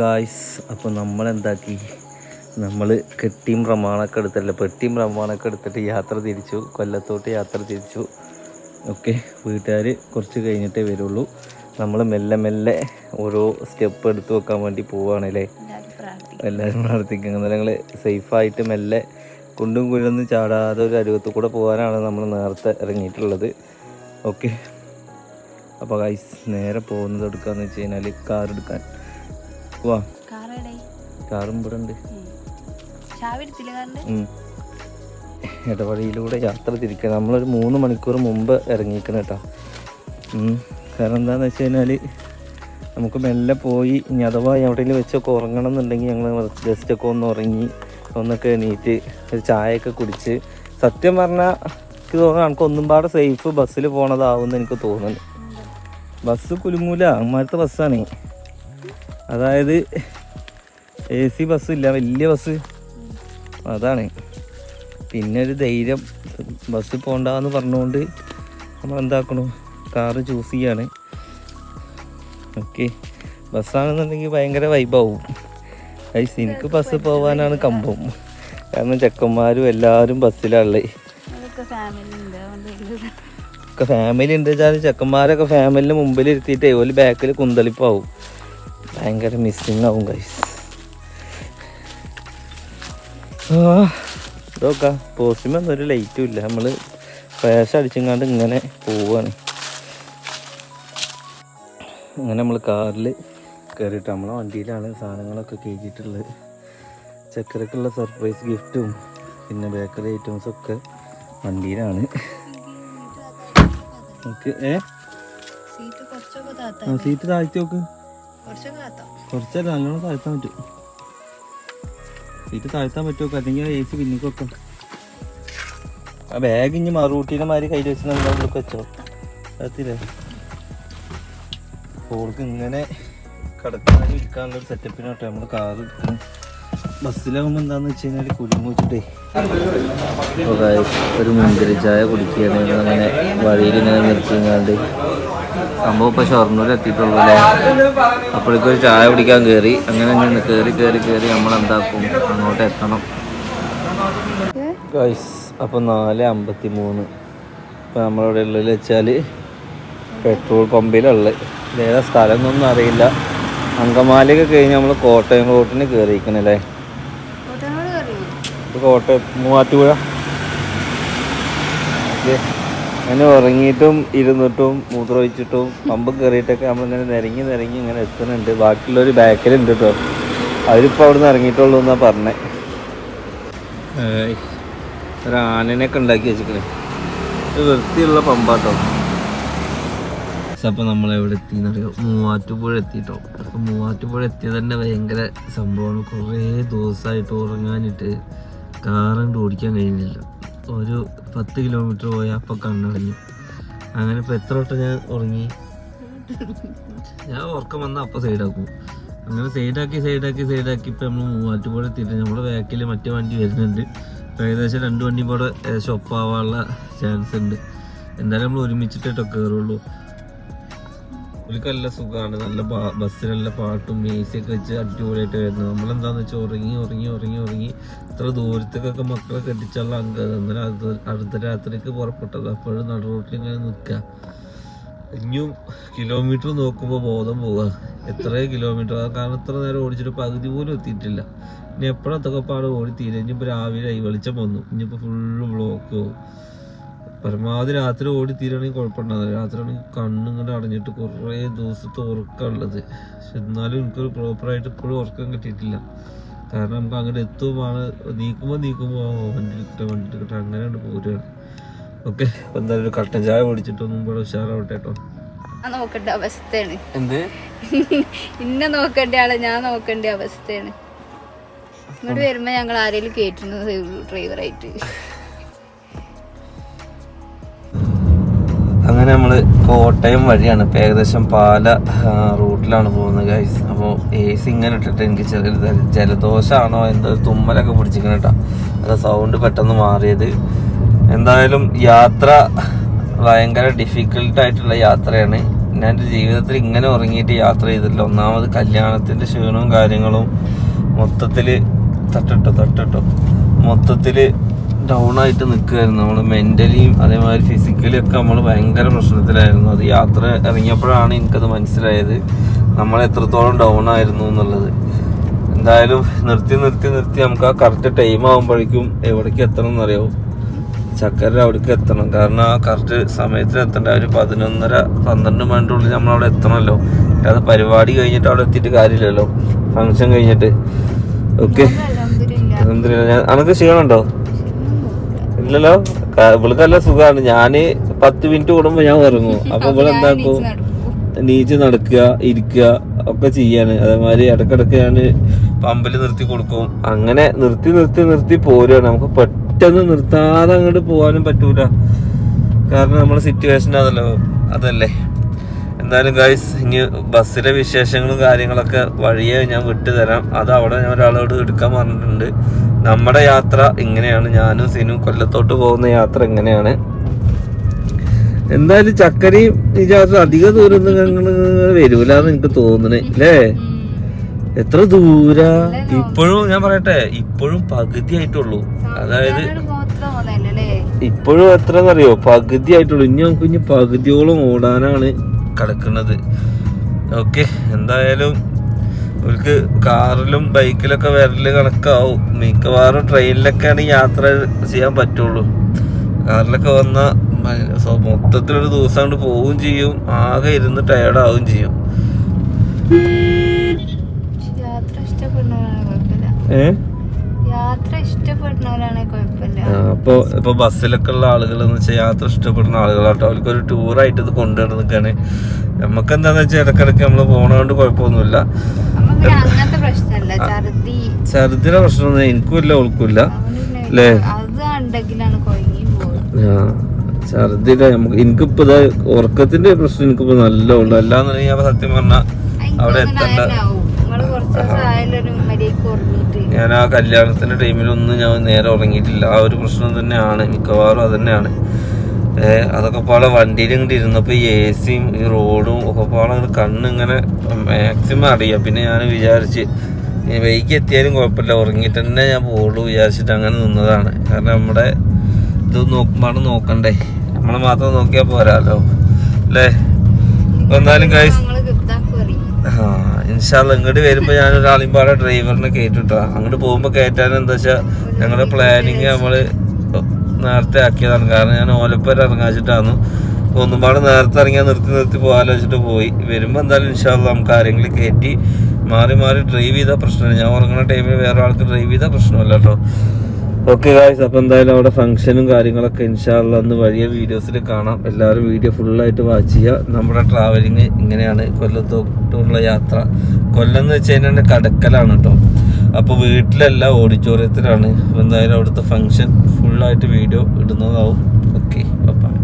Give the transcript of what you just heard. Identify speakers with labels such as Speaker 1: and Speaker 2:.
Speaker 1: Guys അപ്പോൾ നമ്മൾ എന്താക്കി നമ്മൾ കെട്ടിയും പ്രമാണമൊക്കെ എടുത്തല്ല പെട്ടിയും പ്രമാണമൊക്കെ എടുത്തിട്ട് യാത്ര തിരിച്ചു. കൊല്ലത്തോട്ട് യാത്ര തിരിച്ചു. ഓക്കെ വീട്ടുകാർ കുറച്ച് കഴിഞ്ഞിട്ടേ വരുള്ളൂ. നമ്മൾ മെല്ലെ മെല്ലെ ഓരോ സ്റ്റെപ്പ് എടുത്തു വെക്കാൻ വേണ്ടി പോവുകയാണല്ലേ എല്ലാവരും പ്രാർത്ഥിക്കുന്നത് ഞങ്ങൾ സേഫായിട്ട് മെല്ലെ കുണ്ടും കുഴൊന്നും ചാടാതെ ഒരു അരുവത്ത് കൂടെ പോകാനാണ് നമ്മൾ നേരത്തെ ഇറങ്ങിയിട്ടുള്ളത്. ഓക്കെ. അപ്പോൾ ഗൈസ് നേരെ പോകുന്നത് എടുക്കുകയെന്ന് വെച്ച് കഴിഞ്ഞാൽ കാർ എടുക്കാൻ. വാ. കാറും ഇവിടെ ഉണ്ട്. ഇടവഴിയിലൂടെ യാത്ര തിരിക്കുക നമ്മളൊരു മൂന്ന് മണിക്കൂർ മുമ്പ് ഇറങ്ങിക്കണം കേട്ടോ. കാരണം എന്താണെന്ന് വെച്ച് കഴിഞ്ഞാൽ നമുക്ക് മെല്ലെ പോയി ഇനി അഥവാ എവിടെയെങ്കിലും വെച്ചൊക്കെ ഉറങ്ങണം എന്നുണ്ടെങ്കിൽ ഞങ്ങൾ ജസ്റ്റൊക്കെ ഒന്ന് ഉറങ്ങി ഒന്നൊക്കെ എണീറ്റ് ഒരു ചായയൊക്കെ കുടിച്ച്. സത്യം പറഞ്ഞാൽ എനിക്ക് തോന്നുന്നു എനിക്ക് ഒന്നും പാടെ സേഫ് ബസ്സിൽ പോണതാവും എന്ന് എനിക്ക് തോന്നുന്നു. ബസ് കുലുങ്ങൂല. അമ്മാരത്തെ ബസ്സാണ് അതായത് എ സി ബസ് ഇല്ല വലിയ ബസ്. അതാണ്. പിന്നെ ഒരു ധൈര്യം ബസ്സിൽ പോകണ്ടെന്ന് പറഞ്ഞുകൊണ്ട് നമ്മൾ എന്താക്കണു കാറ് ചൂസ് ചെയ്യാണ്. ഓക്കെ. ബസ്സാണെന്നുണ്ടെങ്കിൽ ഭയങ്കര വൈബാവും. ഐസ് എനിക്ക് ബസ് പോകാനാണ് കമ്പം. കാരണം ചെക്കന്മാരും എല്ലാവരും ബസ്സിലാണുള്ളത് ഒക്കെ ഫാമിലി ഉണ്ട് വെച്ചാൽ ചെക്കന്മാരൊക്കെ ഫാമിലിന് മുമ്പിൽ ഇരുത്തിയിട്ടേ ഒരു ബാക്കിൽ കുന്തളിപ്പാവും. ഭയങ്കര മിസ്സിങ് ആവും ഗൈസ് ഇതൊക്കെ പോസ്റ്റുമൊന്നും ഒരു ലൈറ്റും ഇല്ല. നമ്മൾ ഫ്ലാഷ് അടിച്ചെങ്ങാണ്ട് ഇങ്ങനെ പോവാണ്. അങ്ങനെ നമ്മൾ കാറിൽ കയറിയിട്ട് നമ്മളെ വണ്ടിയിലാണ് സാധനങ്ങളൊക്കെ കയറ്റിയിട്ടുള്ളത്. ചക്കരക്കുള്ള സർപ്രൈസ് ഗിഫ്റ്റും പിന്നെ ബേക്കറി ഐറ്റംസും ഒക്കെ വണ്ടിയിലാണ്. നമുക്ക് ഏ
Speaker 2: സീറ്റ്
Speaker 1: താഴ്ത്തി നോക്ക്. കുറച്ചല്ല നല്ലോണം താഴ്ത്താൻ പറ്റും. ഇത് താഴ്ത്താൻ പറ്റുമോ? അല്ലെങ്കിൽ എ സി പിന്നിക്ക് വെക്കാം. ആ ബാഗ് ഇനി മറുകൂട്ടീനെ മാതിരി കയ്യിൽ വെച്ച് നമ്മൾ ഉള്ളിലേക്ക് വെച്ചോ. അതില്ലേ ഓൾക്ക് ഇങ്ങനെ കിടക്കാനും ഇരിക്കാനുള്ള ഒരു സെറ്റപ്പിനോട്ടെ നമ്മൾ കാറ് എടുക്കണം ബസ്സിലാകുമ്പോൾ എന്താണെന്ന് വെച്ച് കഴിഞ്ഞാൽ കുടുങ്ങി വെച്ചിട്ടേ ഒരു മുന്തിരി ചായ കുടിക്കുകയാണെങ്കിൽ അങ്ങനെ വഴിയിൽ ഇങ്ങനെ നിർത്തിങ്ങാണ്ട് സംഭവം ഇപ്പൊ ഷൊർണൂർ എത്തിയിട്ടുള്ളൂ അല്ലേ? അപ്പോഴേക്കും ഒരു ചായ കുടിക്കാൻ കയറി അങ്ങനെ അങ്ങനെ കയറി കയറി കയറി നമ്മൾ എന്താക്കും? അങ്ങോട്ട് എത്തണം. ഗൈസ് അപ്പോൾ നാല് അമ്പത്തി മൂന്ന് ഇപ്പം നമ്മളിവിടെ ഉള്ളിൽ വെച്ചാൽ പെട്രോൾ പമ്പിലുള്ളത്. ഏതാ സ്ഥലം എന്നൊന്നും അറിയില്ല. അങ്കമാലിയൊക്കെ കഴിഞ്ഞ് നമ്മൾ കോട്ടയം റോട്ടിന് കയറിയിരിക്കണല്ലേ കോട്ടയം മൂവാറ്റുപുഴ. ഓക്കെ. അങ്ങനെ ഉറങ്ങിയിട്ടും ഇരുന്നിട്ടും മൂത്രമൊഴിച്ചിട്ടും പമ്പ് കയറിയിട്ടൊക്കെ നമ്മളിങ്ങനെ നിരങ്ങി നിരങ്ങി ഇങ്ങനെ എത്തുന്നുണ്ട്. ബാക്കിയുള്ളൊരു ബാക്കിലുണ്ട് കേട്ടോ അവരിപ്പോൾ അവിടെ നിന്ന് ഇറങ്ങിയിട്ടുള്ളൂ എന്നാണ് പറഞ്ഞേ. ഒരു ആനനെയൊക്കെ ഉണ്ടാക്കി വെച്ചിക്കണേ ഒരു വൃത്തിയുള്ള പമ്പാട്ടോ. അപ്പോൾ നമ്മൾ എവിടെ എത്തിയെന്നറിയോ മൂവാറ്റുപുഴ എത്തിയിട്ടോ. അപ്പോൾ മൂവാറ്റുപുഴ എത്തിയത് തന്നെ ഭയങ്കര സംഭവമാണ്. കുറേ ദിവസമായിട്ട് ഉറങ്ങാനിട്ട് കാറുണ്ട് ഓടിക്കാൻ കഴിയുന്നില്ല. ഒരു പത്ത് കിലോമീറ്റർ പോയി അപ്പൊ കണ്ണടഞ്ഞു. അങ്ങനെ ഇപ്പൊ എത്ര വട്ടം ഞാൻ ഉറങ്ങി? ഞാൻ ഉറക്കം വന്നാൽ അപ്പൊ സൈഡാക്കും. അങ്ങനെ സൈഡാക്കി സൈഡാക്കി സൈഡാക്കി ഇപ്പം നമ്മൾ മൂവാറ്റുപുഴ എത്തിയിട്ട് നമ്മുടെ ബാക്കിൽ മറ്റേ വണ്ടി വരുന്നുണ്ട്. ഏകദേശം രണ്ട് വണ്ടി കൂടെ ഷോപ്പ് ആവാനുള്ള ചാൻസ് ഉണ്ട്. എന്തായാലും നമ്മൾ ഒരുമിച്ചിട്ടോ കയറുള്ളൂ ഒരു നല്ല സുഖമാണ് നല്ല ബസ്സിൽ നല്ല പാട്ടും മേസിയൊക്കെ വെച്ച് അടിപൊളിയായിട്ട് വരുന്നത് നമ്മളെന്താന്ന് വെച്ചാൽ ഉറങ്ങി ഉറങ്ങി ഉറങ്ങി ഉറങ്ങി ഇത്ര ദൂരത്തേക്കൊക്കെ മക്കളെ കെട്ടിച്ചുള്ള അങ്ക അന്നേരം അടുത്ത അടുത്ത രാത്രിക്ക് പുറപ്പെട്ടത്. അപ്പോഴും നട റോട്ടിൽ ഇങ്ങനെ നിൽക്കുക ഇനിയും കിലോമീറ്റർ നോക്കുമ്പോൾ ബോധം പോവുക എത്ര കിലോമീറ്റർ കാരണം ഇത്ര നേരം ഓടിച്ചിട്ട് പകുതി പോലും എത്തിയിട്ടില്ല. ഇനി എപ്പോഴത്തൊക്കെ പാട് ഓടി തീരെ? ഇനിയിപ്പോൾ രാവിലെ ആയി വെളിച്ചം വന്നു. ഇനിയിപ്പോൾ ഫുള്ള് ബ്ലോക്ക് പോകും പരമാവധി രാത്രി ഓടി തീരുകയാണെങ്കിൽ കുഴപ്പമുണ്ടാവില്ല രാത്രി ആണെങ്കിൽ കണ്ണിങ്ങനെ അടഞ്ഞിട്ട് കുറേ ദിവസത്തെ ഉറക്കമുള്ളത്. പക്ഷെ എന്നാലും എനിക്കൊരു പ്രോപ്പറായിട്ട് ഇപ്പോഴും ഉറക്കം കിട്ടിയിട്ടില്ല. കാരണം നമുക്ക് അങ്ങോട്ട് എത്തുമ്പോൾ നീക്കുമ്പോൾ നീക്കുമ്പോൾ വണ്ടി എടുക്കട്ടെ വണ്ടി എടുക്കട്ടെ അങ്ങനെയാണ് പോരുകയാണ് ഓക്കെ അപ്പം എന്തായാലും ഒരു കട്ടൻ ചായ കുടിച്ചിട്ടൊന്നും ഇവിടെ ഉഷാറാവട്ടെ കേട്ടോ.
Speaker 2: നോക്കേണ്ട അവസ്ഥയാണ്.
Speaker 1: എന്ത്?
Speaker 2: ഇന്നെ നോക്കേണ്ട ആളെ ഞാൻ നോക്കേണ്ട അവസ്ഥയാണ്. ഇങ്ങോട്ട് വരുമ്പോ ഞങ്ങൾ ആരെങ്കിലും കേട്ടിരുന്നു ഡ്രൈവറായിട്ട്
Speaker 1: അങ്ങനെ നമ്മൾ കോട്ടയം വഴിയാണ്. ഇപ്പം ഏകദേശം പാല റൂട്ടിലാണ് പോകുന്നത് ഗൈസ് അപ്പോൾ എ സി ഇങ്ങനെ ഇട്ടിട്ട് എനിക്ക് ചെറിയൊരു ജലദോഷമാണോ എന്തോ തുമ്മലൊക്കെ പിടിച്ചിരിക്കണം കേട്ടോ അത് സൗണ്ട് പെട്ടെന്ന് മാറിയത്. എന്തായാലും യാത്ര ഭയങ്കര ഡിഫിക്കൽട്ട് ആയിട്ടുള്ള യാത്രയാണ്. ഞാൻ എന്റെ ജീവിതത്തിൽ ഇങ്ങനെ ഉറങ്ങിയിട്ട് യാത്ര ചെയ്തിട്ടില്ല. ഒന്നാമത് കല്യാണത്തിന്റെ ക്ഷീണവും കാര്യങ്ങളും മൊത്തത്തിൽ തട്ടിട്ടോ തട്ടിട്ടോ. മൊത്തത്തിൽ ഡൗൺ ആയിട്ട് നിൽക്കുമായിരുന്നു നമ്മൾ മെന്റലിയും അതേമാതിരി ഫിസിക്കലി ഒക്കെ നമ്മൾ ഭയങ്കര പ്രശ്നത്തിലായിരുന്നു. അത് യാത്ര ഇറങ്ങിയപ്പോഴാണ് എനിക്കത് മനസ്സിലായത്. നമ്മൾ എത്രത്തോളം ഡൗൺ ആയിരുന്നു എന്നുള്ളത്. എന്തായാലും നിർത്തി നിർത്തി നിർത്തി നമുക്ക് ആ കറക്റ്റ് ടൈം ആകുമ്പോഴേക്കും എവിടേക്ക് എത്തണം എന്നറിയാവും. ചക്കര അവിടേക്ക് എത്തണം. കാരണം ആ കറക്റ്റ് സമയത്തിന് എത്തേണ്ട. ഒരു പതിനൊന്നര പന്ത്രണ്ട് മണിന്റെ ഉള്ളിൽ നമ്മൾ അവിടെ എത്തണമല്ലോ. അത് പരിപാടി കഴിഞ്ഞിട്ട് അവിടെ എത്തിയിട്ട് കാര്യമില്ലല്ലോ. ഫങ്ഷൻ കഴിഞ്ഞിട്ട്. ഓക്കെ അനക്ക് ക്ഷീണമുണ്ടോ? ഇല്ലല്ലോ. ഇവൾക്ക് നല്ല സുഖമാണ് ഞാൻ പത്ത് മിനിറ്റ് കൂടുമ്പോ ഞാൻ ഇറങ്ങും അപ്പൊ
Speaker 2: ഇവൾ
Speaker 1: എന്താക്കും. നീച്ച് നടക്കുക ഇരിക്കുക ഒക്കെ ചെയ്യാണ്. അതേമാതിരി ഇടക്കിടക്ക് ഞാൻ പമ്പിൽ നിർത്തി കൊടുക്കും. അങ്ങനെ നിർത്തി നിർത്തി നിർത്തി പോരുകയാണ് നമുക്ക് പെട്ടെന്ന് നിർത്താതെ അങ്ങോട്ട് പോകാനും പറ്റൂല. കാരണം നമ്മുടെ സിറ്റുവേഷൻ അതല്ലോ അതല്ലേ. എന്തായാലും ഗൈസ് ഇനി ബസ്സിലെ വിശേഷങ്ങളും കാര്യങ്ങളൊക്കെ വഴിയെ ഞാൻ വിട്ടു തരാം അത് അവിടെ ഞാൻ ഒരാളോട് എടുക്കാൻ പറഞ്ഞിട്ടുണ്ട്. നമ്മുടെ യാത്ര ഇങ്ങനെയാണ്. ഞാനും സിനും കൊല്ലത്തോട്ട് പോകുന്ന യാത്ര ഇങ്ങനെയാണ്. എന്തായാലും ചക്കരയും വിചാരിച്ചു അധിക ദൂരം വരൂല എന്ന് എനിക്ക് തോന്നണേ അല്ലേ എത്ര ദൂര? ഇപ്പോഴും ഞാൻ പറയട്ടെ ഇപ്പോഴും പകുതി ആയിട്ടുള്ളൂ. അതായത് ഇപ്പോഴും എത്ര എന്നറിയോ പകുതി ആയിട്ടുള്ളൂ. ഇനി നമുക്ക് ഇനി പകുതിയോളം ഓടാനാണ് കിടക്കുന്നത്. ഓക്കെ എന്തായാലും ഇവർക്ക് കാറിലും ബൈക്കിലൊക്കെ വിരൽ കണക്കാവും. മിക്കവാറും ട്രെയിനിലൊക്കെയാണ് യാത്ര ചെയ്യാൻ പറ്റുള്ളൂ. കാറിലൊക്കെ വന്നാൽ മൊത്തത്തിലൊരു ദിവസം കൊണ്ട് പോവുകയും ചെയ്യും. ആകെ ഇരുന്ന് ടയർഡാവുകയും ചെയ്യും. ഏഹ് അപ്പൊ ഇപ്പൊ ബസ്സിലൊക്കെ ഉള്ള ആളുകൾ എന്ന് വെച്ചാൽ യാത്ര ഇഷ്ടപ്പെടുന്ന ആളുകളാട്ടോ. അവർക്ക് ഒരു ടൂറായിട്ട് ഇത് കൊണ്ടുവരുന്ന നിൽക്കാണ് നമുക്ക് എന്താന്ന് വെച്ചാൽ ഇടക്കിടക്ക് നമ്മൾ പോണോണ്ട് കുഴപ്പമൊന്നുമില്ല. ഛർദിയുടെ പ്രശ്നമൊന്നും എനിക്കും ഇല്ല ഓൾക്കും
Speaker 2: അവന് പിന്നെ
Speaker 1: അല്ലേ? ഛർദിയുടെ നമുക്ക് എനിക്കിപ്പോ ഇതാ ഉറക്കത്തിന്റെ പ്രശ്നം എനിക്കിപ്പോ നല്ല ഉള്ളു അല്ലാന്നുണ്ടെങ്കിൽ ഞാൻ സത്യം പറഞ്ഞ അവിടെ എത്തണ്ട. ഞാൻ ആ കല്യാണത്തിന്റെ ടൈമിലൊന്നും ഞാൻ നേരെ ഉറങ്ങിയിട്ടില്ല. ആ ഒരു പ്രശ്നം തന്നെയാണ്. മിക്കവാറും അത് തന്നെയാണ്. അതൊക്കെ പാടെ വണ്ടിയിൽ ഇങ്ങോട്ട് ഇരുന്നപ്പോൾ ഈ എ സിയും ഈ റോഡും ഒക്കെ പാടെ കണ്ണിങ്ങനെ മാക്സിമം അറിയാം. പിന്നെ ഞാൻ വിചാരിച്ച് വൈകി എത്തിയാലും കുഴപ്പമില്ല. ഉറങ്ങിയിട്ട് തന്നെ ഞാൻ പോകുള്ളൂ വിചാരിച്ചിട്ട് അങ്ങനെ നിന്നതാണ്. കാരണം നമ്മുടെ ഇത് നോക്കുമ്പോൾ നോക്കണ്ടേ. നമ്മളെ മാത്രം നോക്കിയാൽ പോരാല്ലോ അല്ലേ? എന്നാലും എന്തായാലും ഇൻഷാല്ല ഇങ്ങോട്ട് വരുമ്പോ ഞാൻ ഒരാളെയും പാടെ ഡ്രൈവറിനെ കയറ്റിട്ടാ അങ്ങോട്ട് പോകുമ്പോ കയറ്റാൻ എന്താ വെച്ചാ ഞങ്ങളുടെ പ്ലാനിങ് നമ്മൾ നേരത്തെ ആക്കിയതാണ്. കാരണം ഞാൻ ഓലപ്പേര് ഇറങ്ങാച്ചിട്ടാണ് ഒന്നും പാടെ നേരത്തെ ഇറങ്ങിയാൽ നിർത്തി നിർത്തി പോകാലോചിച്ചിട്ട് പോയി. വരുമ്പോ എന്തായാലും ഇൻഷാല്ല നമുക്ക് ആരെങ്കിലും കയറ്റി മാറി മാറി ഡ്രൈവ് ചെയ്താൽ പ്രശ്നമില്ല. ഞാൻ ഉറങ്ങുന്ന ടൈമിൽ വേറെ ആൾക്ക് ഡ്രൈവ് ചെയ്താൽ പ്രശ്നമല്ല കേട്ടോ ഓക്കെ ഗായ്സ് അപ്പോൾ എന്തായാലും അവിടെ ഫംഗ്ഷനും കാര്യങ്ങളൊക്കെ ഇൻഷാല്ല അന്ന് വലിയ വീഡിയോസിൽ കാണാം. എല്ലാവരും വീഡിയോ ഫുള്ളായിട്ട് വാച്ച് ചെയ്യുക. നമ്മുടെ ട്രാവലിങ് ഇങ്ങനെയാണ് കൊല്ലത്തോട്ടുള്ള യാത്ര. കൊല്ലം എന്ന് വെച്ച് കഴിഞ്ഞാൽ കടക്കലാണ് കേട്ടോ അപ്പോൾ വീട്ടിലല്ല ഓഡിറ്റോറിയത്തിലാണ് എന്തായാലും അവിടുത്തെ ഫംഗ്ഷൻ ഫുള്ളായിട്ട് വീഡിയോ ഇടുന്നതാവും. ഓക്കെ